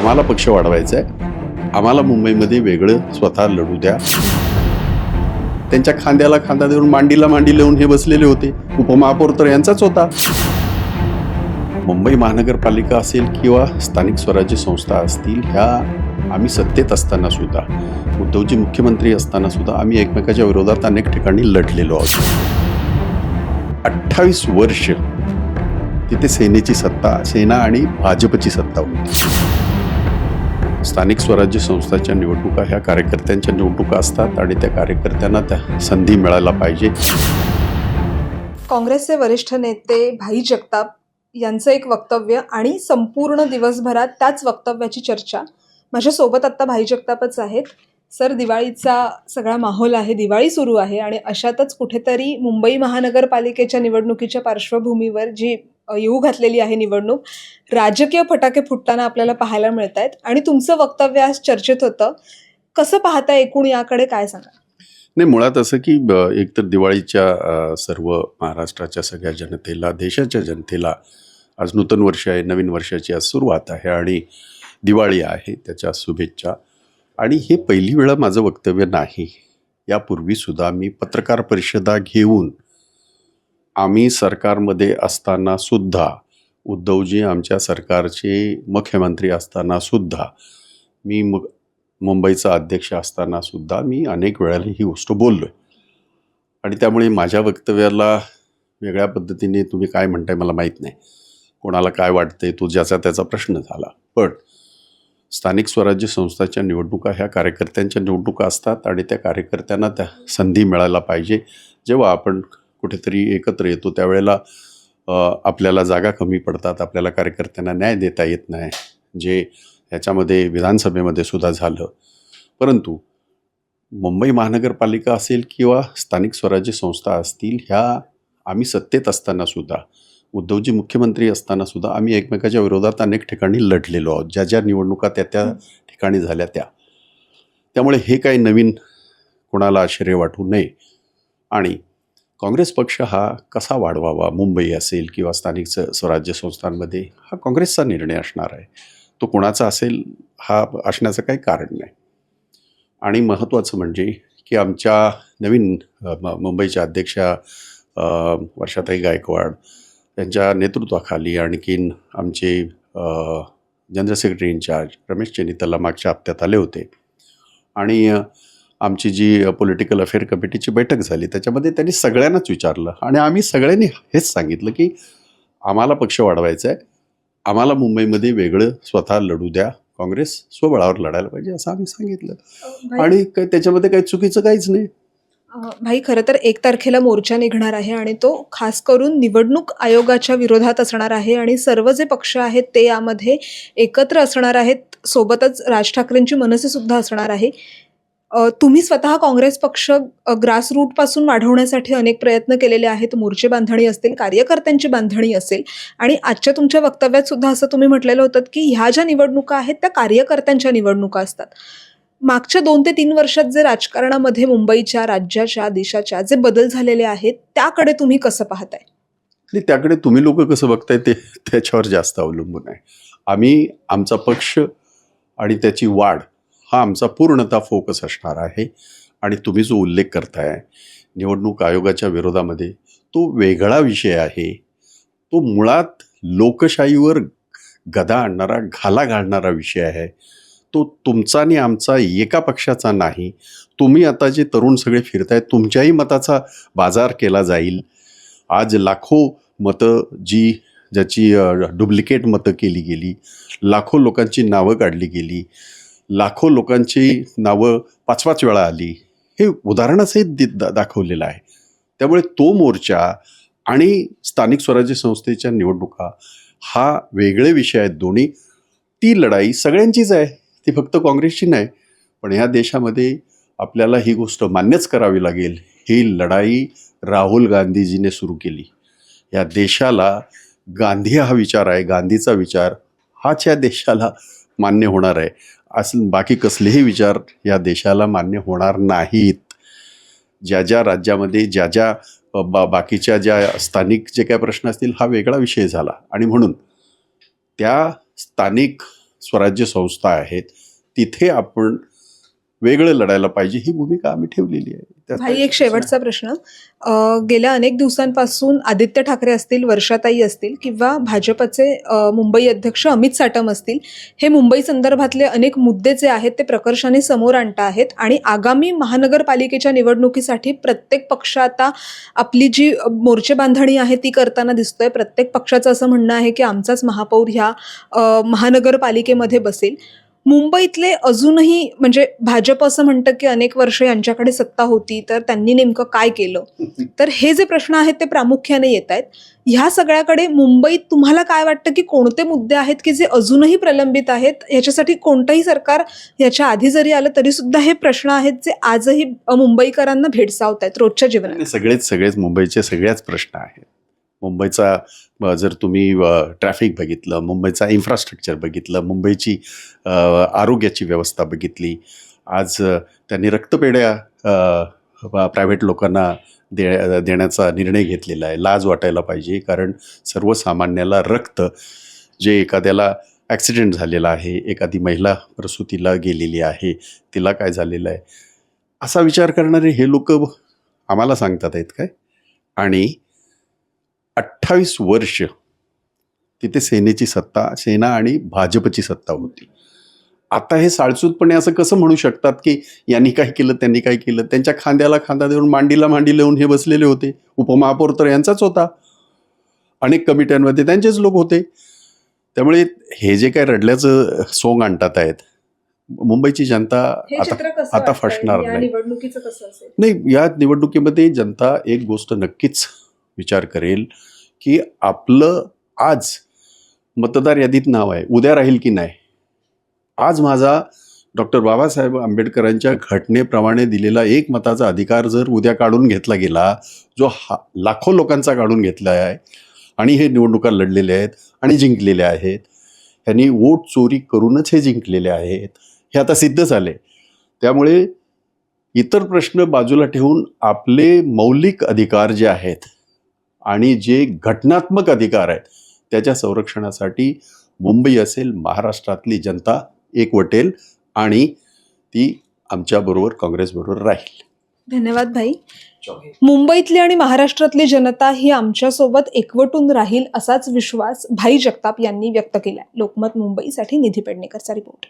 आम्हाला पक्ष वाढवायचा आहे आम्हाला मुंबईमध्ये वेगळं स्वतः लढू द्या. त्यांच्या खांद्याला खांदा देऊन मांडीला मांडी लावून हे बसलेले होते. उपमहापौर तर यांचाच होता. मुंबई महानगरपालिका असेल किंवा स्थानिक स्वराज्य संस्था असतील ह्या आम्ही सत्तेत असताना सुद्धा उद्धवजी मुख्यमंत्री असताना सुद्धा आम्ही एकमेकाच्या विरोधात अनेक ठिकाणी लढलेलो आहोत. अठ्ठावीस वर्ष तिथे सेनेची सत्ता सेना आणि भाजपची सत्ता होती. स्थानिक स्वराज्य संस्थाच्या निवडणुका ह्या कार्यकर्त्यांच्या निवडणुका असतात आणि त्या कार्यकर्त्यांना त्या संधी मिळायला पाहिजे. काँग्रेसचे वरिष्ठ नेते भाई जगताप यांचं एक वक्तव्य आणि संपूर्ण दिवसभरात त्याच वक्तव्याची चर्चा. माझ्यासोबत आत्ता भाई जगतापच आहेत. सर दिवाळीचा सगळा माहोल आहे दिवाळी सुरू आहे आणि अशातच कुठेतरी मुंबई महानगरपालिकेच्या निवडणुकीच्या पार्श्वभूमीवर जी येऊ घातलेली आहे निवडणूक. राजकीय फटाके फुटताना आपल्याला पाहायला मिळत आहेत आणि तुमचं वक्तव्य आज चर्चेत होतं. कसं पाहता एकूण याकडे? काय सांगा नाही मुळात असं की ब- एकतर दिवाळीच्या सर्व महाराष्ट्राच्या सगळ्या जनतेला देशाच्या जनतेला आज नूतन वर्ष आहे नवीन वर्षाची आज सुरुवात आहे आणि दिवाळी आहे त्याच्या शुभेच्छा. आणि हे पहिली वेळा माझं वक्तव्य नाही. यापूर्वीसुद्धा मी पत्रकार परिषदा घेऊन आम्ही सरकारमध्ये असताना सुद्धा उद्धवजी आमच्या सरकारचे मुख्यमंत्री असताना सुद्धा मी मग मुंबईचा अध्यक्ष असताना सुद्धा मी अनेक वेळाला ही गोष्ट बोललो आहे आणि त्यामुळे माझ्या वक्तव्याला वेगळ्या पद्धतीने तुम्ही काय म्हणताय मला माहीत नाही. कोणाला काय वाटतंय तो ज्याचा त्याचा प्रश्न झाला. पण स्थानिक स्वराज्य संस्थाच्या निवडणुका ह्या कार्यकर्त्यांच्या निवडणुका असतात आणि त्या कार्यकर्त्यांना त्या संधी मिळायला पाहिजे. जेव्हा आपण कुठेतरी एकत्र येतो. त्यावेळेला आपल्याला जागा कमी पडतात. आपल्याला कार्यकर्त्यांना न्याय देता येत नाही जे ह्याच्यामध्ये विधानसभेमध्ये सुद्धा झालं. परंतु मुंबई महानगरपालिका असेल किंवा स्थानिक स्वराज्य संस्था असतील ह्या आम्ही सत्तेत असताना सुद्धा उद्धवजी मुख्यमंत्री असताना सुद्धा आम्ही एकमेकाच्या विरोधात अनेक ठिकाणी लढलेलो आहोत. ज्या ज्या निवडणुका त्या त्या ठिकाणी झाल्या त्या. त्यामुळे हे काही नवीन कोणाला आश्चर्य वाटू नये. आणि काँग्रेस पक्ष हा कसा वाढवावा मुंबई असेल किंवा स्थानिक स्वराज्य संस्थांमध्ये हा काँग्रेसचा निर्णय असणार आहे. तो कोणाचा असेल हा असण्याचं काही कारण नाही. आणि महत्त्वाचं म्हणजे की आमच्या नवीन म- मुंबईच्या अध्यक्षा वर्षाताई गायकवाड त्यांच्या नेतृत्वाखाली आणखीन आमचे general secretary incharge Ramesh Chennithala मागच्या हप्त्यात आले होते. आणि आमची जी पॉलिटिकल अफेअर कमिटीची बैठक झाली त्याच्यामध्ये त्यांनी सगळ्यांनाच विचारलं. आणि आम्ही सगळ्यांनी हेच सांगितलं की आम्हाला पक्ष वाढवायचा आहे आम्हाला मुंबईमध्ये वेगळं स्वतः लढू द्या. काँग्रेस स्वबळावर लढायला पाहिजे असं आम्ही सांगितलं. आणि त्याच्यामध्ये काही चुकीचं काहीच नाही. भाई खरं तर एक तारखेला मोर्चा निघणार आहे आणि तो खास करून निवडणूक आयोगाच्या विरोधात असणार आहे आणि सर्व जे पक्ष आहेत ते यामध्ये एकत्र असणार आहेत. सोबतच राज ठाकरेंची मनसे सुद्धा असणार आहे. तुम्ही स्वतः काँग्रेस पक्ष ग्रासपासून वाढवण्यासाठी अनेक प्रयत्न केलेले आहेत. मोर्चे बांधणी असतील कार्यकर्त्यांची बांधणी असेल आणि आजच्या तुमच्या वक्तव्यात सुद्धा असं तुम्ही म्हटलेलं होतं की ह्या ज्या निवडणुका आहेत त्या कार्यकर्त्यांच्या निवडणुका असतात. मागच्या दोन ते तीन वर्षात जे राजकारणामध्ये मुंबईच्या राज्याच्या देशाच्या जे बदल झालेले आहेत त्याकडे तुम्ही कसं पाहताय? आणि त्याकडे तुम्ही लोक कसं बघताय ते त्याच्यावर जास्त अवलंबून आहे. आम्ही आमचा पक्ष आणि त्याची वाढ हा आमचा पूर्णतः फोकस असणार आहे आणि तुम्ही जो उल्लेख करताय निवडणूक आयोगाच्या विरोधामध्ये तो वेगळा विषय आहे. तो मुळात लोकशाहीवर गदा आणणारा घाला घालणारा विषय आहे. तो तुमचा आणि आमचा एका पक्षाचा नाही. तुम्ही आता जे तरुण सगळे फिरताय तुमच्याही मताचा बाजार केला जाईल. आज लाखो मतं जी ज्याची डुप्लिकेट मतं केली गेली लाखो लोकांची नावं काढली गेली लाखो लोकांची नावं पाच पाच वेळा आली. हे उदाहरणासहित दि दा दाखवलेलं आहे. त्यामुळे तो मोर्चा आणि स्थानिक स्वराज्य संस्थेच्या निवडणुका हा वेगळे विषय आहेत दोन्ही. ती लढाई सगळ्यांचीच आहे. ती फक्त काँग्रेसची नाही पण ह्या देशामध्ये आपल्याला ही गोष्ट मान्यच करावी लागेल. ही लढाई राहुल गांधीजीने सुरू केली. या देशाला गांधी हा विचार आहे. गांधीचा विचार हाच या देशाला मान्य होणार आहे. असं बाकी कसलेही विचार या देशाला मान्य होणार नाहीत. ज्या ज्या राज्यामध्ये ज्या ज्या बा बाकीच्या ज्या स्थानिक जे काय प्रश्न असतील हा वेगळा विषय झाला. आणि म्हणून त्या स्थानिक स्वराज्य संस्था आहेत तिथे आपण वेगळं लढायला पाहिजे ही भूमिका आम्ही ठेवलेली आहे. भाई एक शेवटचा प्रश्न. गेल्या अनेक दिवसांपासून आदित्य ठाकरे असतील वर्षाताई असतील किंवा भाजपचे मुंबई अध्यक्ष अमित साटम असतील हे मुंबई संदर्भातले अनेक मुद्दे जे आहेत ते प्रकर्षाने समोर आणत आहेत आणि आगामी महानगरपालिकेच्या निवडणुकीसाठी प्रत्येक पक्ष आता आपली जी मोर्चे बांधणी आहे ती करताना दिसतोय. प्रत्येक पक्षाचं असं म्हणणं आहे की आमचाच महापौर ह्या महानगरपालिकेमध्ये बसेल. मुंबईतले अजूनही म्हणजे भाजप असं म्हणतं की अनेक वर्ष यांच्याकडे सत्ता होती तर त्यांनी नेमकं काय केलं? तर हे जे प्रश्न आहेत ते प्रामुख्याने येत आहेत ह्या सगळ्याकडे मुंबईत तुम्हाला काय वाटतं की कोणते मुद्दे आहेत की जे अजूनही प्रलंबित आहेत? ह्याच्यासाठी कोणतंही सरकार याच्या आधी जरी आलं तरी सुद्धा हे प्रश्न आहेत जे आजही मुंबईकरांना भेडसावत आहेत रोजच्या जीवनात. सगळेच सगळेच मुंबईचे सगळ्याच प्रश्न आहेत. मुंबईचा जर तुम्ही ट्रॅफिक बघितलं मुंबईचा इन्फ्रास्ट्रक्चर बघितलं मुंबईची आरोग्याची व्यवस्था बघितली आज त्यांनी रक्तपेढ्या प्रायव्हेट लोकांना दे देण्याचा निर्णय घेतलेला आहे. लाज वाटायला पाहिजे कारण सर्वसामान्याला रक्त जे एखाद्याला ॲक्सिडेंट झालेला आहे एखादी महिला प्रसूतीला गेलेली आहे तिला काय झालेलं आहे? असा विचार करणारे हे लोक आम्हाला सांगतात आहेत काय? आणि अठ्ठावीस वर्ष तिथे सेनेची सत्ता सेना आणि भाजपची सत्ता होती. आता हे साळसूदपणे असं कसं म्हणू शकतात की यांनी काय केलं त्यांनी काय केलं? त्यांच्या खांद्याला खांदा देऊन मांडीला मांडी लावून हे बसलेले होते. उपमहापौर तर यांचाच होता. अनेक कमिट्यांमध्ये त्यांचेच लोक होते. त्यामुळे हे जे काय रडल्याचं सोंग आणतात आहेत मुंबईची जनता आता आता फसणार नाही. या निवडणुकीमध्ये जनता एक गोष्ट नक्कीच विचार करेल की आपलं आज मतदार यादीत नाव आहे उद्या राहील की नाही? आज माझा डॉक्टर बाबासाहेब आंबेडकरांच्या घटनेप्रमाणे दिलेला एक मताचा अधिकार जर उद्या काढून घेतला गेला जो हा लाखो लोकांचा काढून घेतला आहे आणि हे निवडणुका लढलेले आहेत आणि जिंकलेले आहेत ह्यांनी वोट चोरी करूनच हे जिंकलेले आहेत हे आता सिद्ध झाले त्यामुळे इतर प्रश्न बाजूला ठेवून आपले मौलिक अधिकार जे आहेत आणि जे घटनात्मक अधिकार आहेत त्याच्या संरक्षणासाठी मुंबई असेल महाराष्ट्रातली जनता एकवटेल आणि ती आमच्याबरोबर काँग्रेसबरोबर राहील. धन्यवाद भाई. मुंबईतली आणि महाराष्ट्रातली जनता ही आमच्यासोबत एकवटून राहील असाच विश्वास भाई जगताप यांनी व्यक्त केला लोकमत मुंबईसाठी निधी पेडणेकरचा रिपोर्ट.